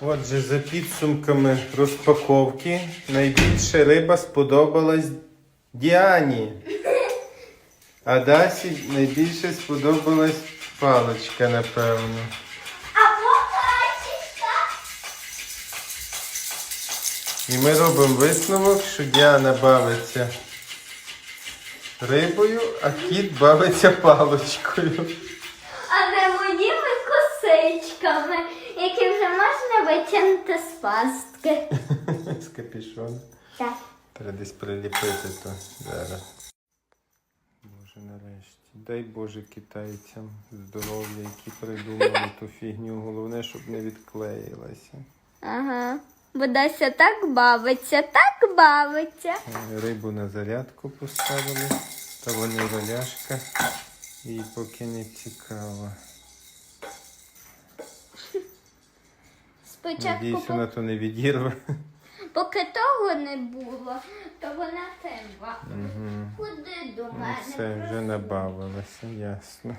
Отже, за підсумками розпаковки найбільше риба сподобалась Діані. А Дасі найбільше сподобалась паличка, напевно. Або качечка. І ми робимо висновок, що Діана бавиться рибою, а кіт бавиться паличкою. А не моїми косичками, які вже можна витягнути з пастки. З капішоном. Так. Треба десь приліпити то зараз. Боже, нарешті. Дай Боже китайцям здоров'я, які придумали ту фігню. Головне, щоб не відклеїлася. Ага. Бо Дася так бавиться, так бавиться. Е, Рибу на зарядку поставили, та вони роляшка. Їй поки не цікаво. Спочатку, Надіюсь, вона то не відірве. поки того не було, то вона тим Угу. Куди до Ну, мене? Все, вже набавилося, ясно.